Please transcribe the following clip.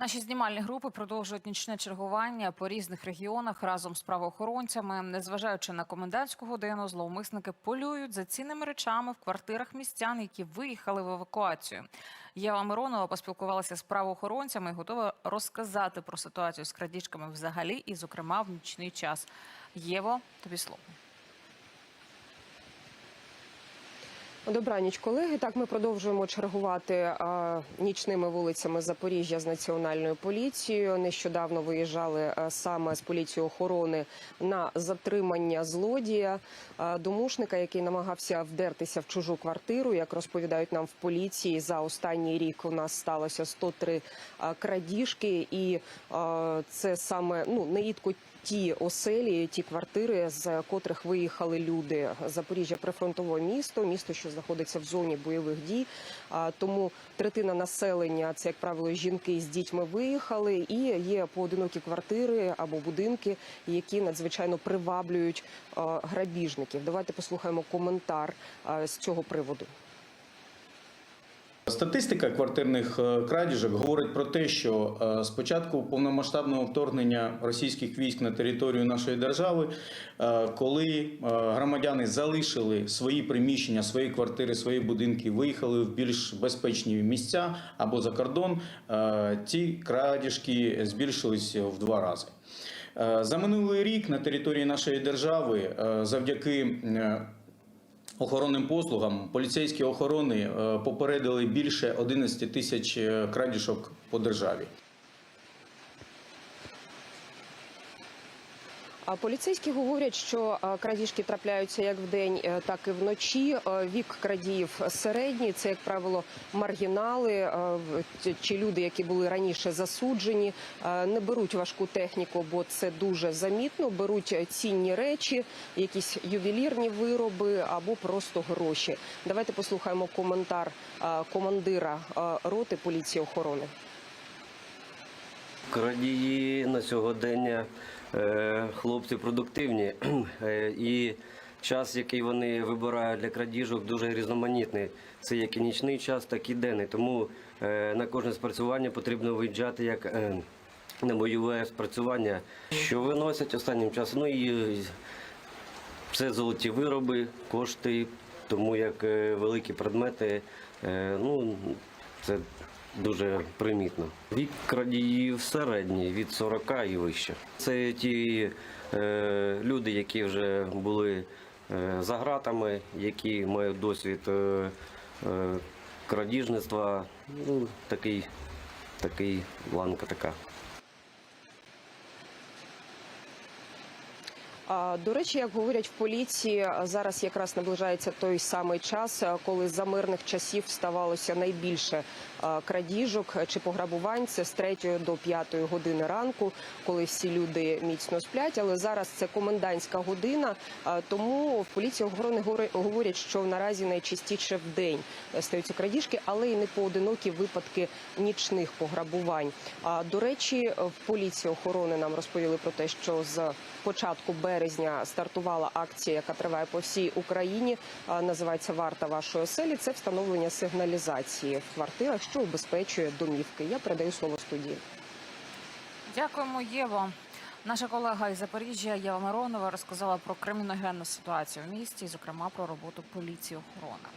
Наші знімальні групи продовжують нічне чергування по різних регіонах разом з правоохоронцями. Незважаючи на комендантську годину, зловмисники полюють за цінними речами в квартирах містян, які виїхали в евакуацію. Єва Миронова поспілкувалася з правоохоронцями і готова розказати про ситуацію з крадіжками взагалі, і, зокрема, в нічний час. Єво, тобі слово. Добраніч, колеги. Так, ми продовжуємо чергувати а, нічними вулицями Запоріжжя з національною поліцією. Нещодавно виїжджали а, саме з поліції охорони на затримання злодія а, домушника, який намагався вдертися в чужу квартиру. Як розповідають нам в поліції, за останній рік у нас сталося 103 а, крадіжки, і а, це саме ну нерідко ті оселі, ті квартири, з котрих виїхали люди. Запоріжжя прифронтове місто, місто, що знаходиться в зоні бойових дій. Тому третина населення це, як правило, жінки з дітьми виїхали, і є поодинокі квартири або будинки, які надзвичайно приваблюють грабіжників. Давайте послухаємо коментар з цього приводу. Статистика квартирних е, крадіжок говорить про те, що е, з початку повномасштабного вторгнення російських військ на територію нашої держави, е, коли е, громадяни залишили свої приміщення, свої квартири, свої будинки, виїхали в більш безпечні місця або за кордон, е, ці крадіжки збільшились в два рази. Е, За минулий рік на території нашої держави е, завдяки е, охоронним послугам поліцейські охорони е, попередили більше 11 тисяч е, крадіжок по державі. Поліцейські говорять, що е, крадіжки трапляються як вдень, е, так і вночі. Е, Вік крадіїв середній. Це, як правило, маргінали чи люди, які були раніше засуджені, не беруть важку техніку, бо це дуже замітно. Беруть цінні речі, якісь ювелірні вироби або просто гроші. Давайте послухаємо коментар командира роти поліції охорони. Крадії на сьогодення хлопці продуктивні е, і час, який вони вибирають для крадіжок, дуже різноманітний. Це як і нічний час, так і денний. Тому е, на кожне спрацювання потрібно виїжджати як е, на бойове спрацювання, що виносять останнім часом. Ну і е, це золоті вироби, кошти, тому як е, великі предмети, е, ну це дуже примітно. Вік крадіїв середній від 40 і вище. Це ті е, люди, які вже були е, за гратами, які мають досвід е, е, крадіжництва. Ну, такий, такий ланка така. До речі, як говорять в поліції, зараз якраз наближається той самий час, коли за мирних часів ставалося найбільше крадіжок чи пограбувань. Це з 3 до 5 години ранку, коли всі люди міцно сплять. Але зараз це комендантська година. Тому в поліції охорони говорять, що наразі найчастіше в день стаються крадіжки, але й не поодинокі випадки нічних пограбувань. До речі, в поліції охорони нам розповіли про те, що з початку березня стартувала акція, яка триває по всій Україні. Називається Варта вашої оселі. Це встановлення сигналізації в квартирах, що убезпечує домівки. Я передаю слово студії. Дякуємо, Єво. Наша колега із Запоріжжя Єва Миронова розказала про криміногенну ситуацію в місті, зокрема про роботу поліції охорони.